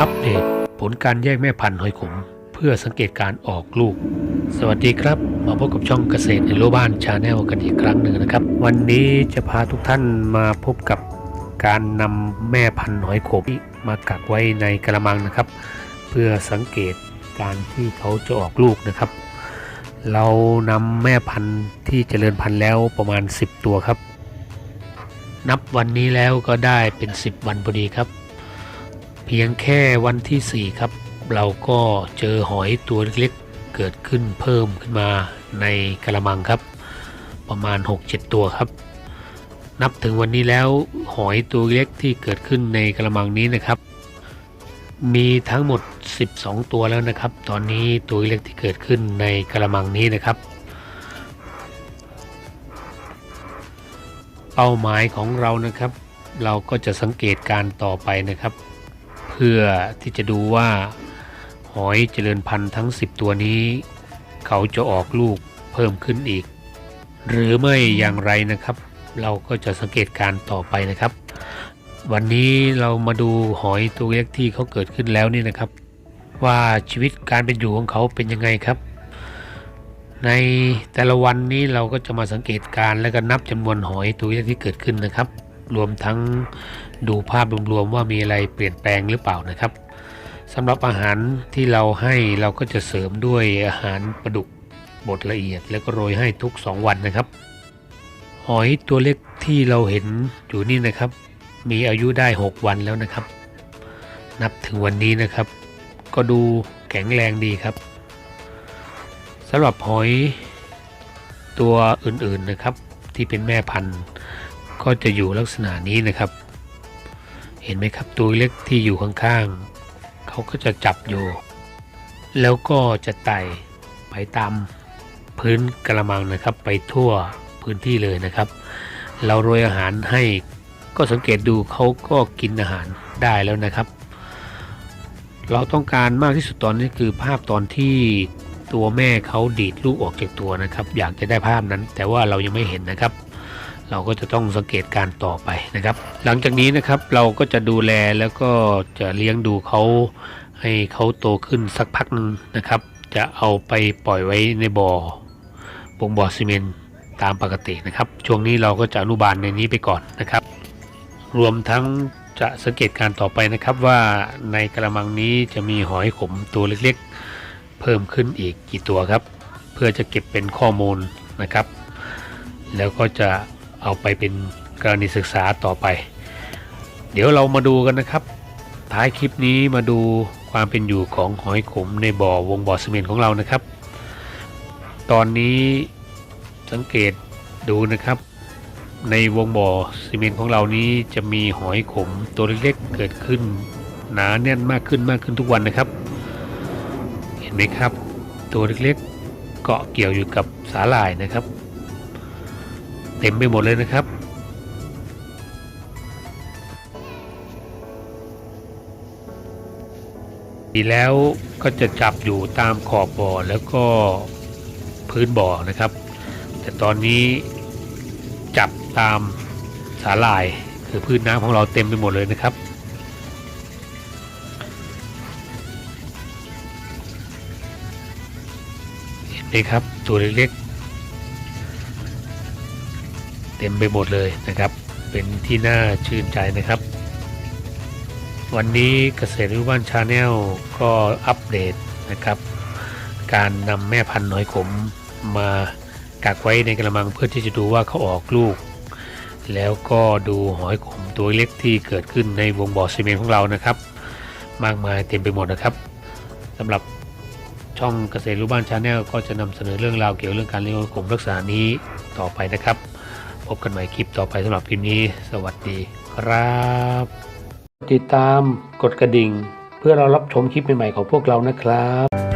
อัปเดตผลการแยกแม่พันธุ์หอยขม เพื่อสังเกตการออกลูก สวัสดีครับ มาพบกับช่องเกษตรในโลบ้านชาแนลกันอีกครั้งหนึ่งนะครับ วันนี้จะพาทุกท่านมาพบกับการนำแม่พันธุ์หอยขมมากักไว้ในกระมังนะครับ เพื่อสังเกตการที่เขาจะออกลูกนะครับ เรานำแม่พันธุ์ที่เจริญพันธุ์แล้วประมาณ 10 ตัวครับ นับวันนี้แล้วก็ได้เป็น 10 วันพอดีครับ เพียงแค่วันที่ 4 ครับ เราก็เจอหอยตัวเล็กๆเกิดขึ้นเพิ่มขึ้นมาในกระมังครับ ประมาณ 6-7 ตัวครับ นับถึงวันนี้แล้วหอยตัวเล็กที่เกิดขึ้นในกระมังนี้นะครับ มีทั้งหมด 12 ตัวแล้วนะครับ ตอนนี้ตัวเล็กที่เกิดขึ้นในกระมังนี้นะครับ เป้าหมายของเรานะครับ เราก็จะสังเกตการต่อไปนะครับ พื่อที่จะดูว่า หอยเจริญพันธุ์ทั้ง 10 ตัวนี้ เขาจะออกลูกเพิ่มขึ้นอีก หรือไม่อย่างไรนะครับ เราก็จะสังเกตการต่อไปนะครับ วันนี้เรามาดูหอยตัวเล็กที่เขาเกิดขึ้นแล้วนี่นะครับ ว่าชีวิตการเป็นอยู่ของเขาเป็นยังไงครับ ในแต่ละวันนี้เราก็จะมาสังเกตการและก็นับจำนวนหอยตัวเล็กที่เกิดขึ้นนะครับ รวมทั้งดูภาพรวมๆว่ามีอะไรเปลี่ยนแปลงหรือเปล่านะครับสำหรับอาหารที่เราให้เราก็จะเสริมด้วยอาหารปลาดุกบดละเอียด แล้วก็โรยให้ทุก 2 วันนะครับ หอยตัวเล็กที่เราเห็นอยู่นี่นะครับ มีอายุได้ 6 วันแล้วนะครับ นับถึงวันนี้นะครับ ก็ดูแข็งแรงดีครับสำหรับหอยตัวอื่นๆนะครับ ที่เป็นแม่พันธุ์ ก็จะอยู่ลักษณะนี้นะครับ เห็นไหมครับตัวเล็กที่อยู่ข้างๆเขาก็จะจับอยู่ แล้วก็จะไต่ไปตามพื้นกระมังนะครับ ไปทั่วพื้นที่เลยนะครับ เราโรยอาหารให้ก็สังเกตดูเขาก็กินอาหารได้แล้วนะครับ เราต้องการมากที่สุดตอนนี้คือภาพตอนที่ตัวแม่เขาดีดลูกออกจากตัวนะครับ อยากจะได้ภาพนั้น แต่ว่าเรายังไม่เห็นนะครับ เราก็จะต้องสังเกตการต่อไปนะครับ หลังจากนี้นะครับเราก็จะดูแลแล้วก็จะเลี้ยงดูเขาให้เขาโตขึ้นสักพักหนึงนะครับ จะเอาไปปล่อยไว้ในบ่อปงบ่อซีเมนต์ตามปกตินะครับ ช่วงนี้เราก็จะอนุบาลในนี้ไปก่อนนะครับ รวมทั้งจะสังเกตการต่อไปนะครับว่าในกระมังนี้จะมีหอยขมตัวเล็กๆ เพิ่มขึ้นอีกกี่ตัวครับ เพื่อจะเก็บเป็นข้อมูลนะครับ แล้วก็จะ เอาไปเป็นกรณีศึกษาต่อไป เดี๋ยวเรามาดูกันนะครับ ท้ายคลิปนี้มาดูความเป็นอยู่ของหอยขมในบ่อวงบ่อซีเมนของเรานะครับ ตอนนี้สังเกตดูนะครับ ในวงบ่อซีเมนของเรานี้จะมีหอยขมตัวเล็กๆเกิดขึ้น หนาแน่นมากขึ้นมากขึ้นทุกวันนะครับ เห็นไหมครับ ตัวเล็กๆเกาะเกี่ยวอยู่กับสาหร่ายนะครับ เต็มไปหมดเลยนะครับ ดีแล้วก็จะจับอยู่ตามขอบบ่อแล้วก็พื้นบ่อนะครับ แต่ตอนนี้จับตามสาหร่ายคือพื้นน้ำของเราเต็มไปหมดเลยนะครับเห็นไหมครับตัวเล็กๆ เต็มไปหมดเลยนะครับ เป็นที่น่าชื่นใจนะครับ วันนี้เกษตรวิบ้านชาแนลก็อัปเดตนะครับ การนำแม่พันธุ์หอยขมมากักไว้ในกระมังเพื่อที่จะดูว่าเขาออกลูก แล้วก็ดูหอยขมตัวเล็กที่เกิดขึ้นในวงบ่อซีเมนต์ของเรานะครับ มากมายเต็มไปหมดนะครับสำหรับช่องเกษตรรู้บ้านชาแนลก็จะนำเสนอเรื่องราวเกี่ยวกับเรื่องการเลี้ยงหอยขมรักษานี้ต่อไปนะครับ พบกันใหม่คลิปต่อไปสำหรับคลิปนี้ สวัสดีครับ ติดตามกดกระดิ่ง เพื่อเรารับชมคลิปใหม่ๆของพวกเรานะครับ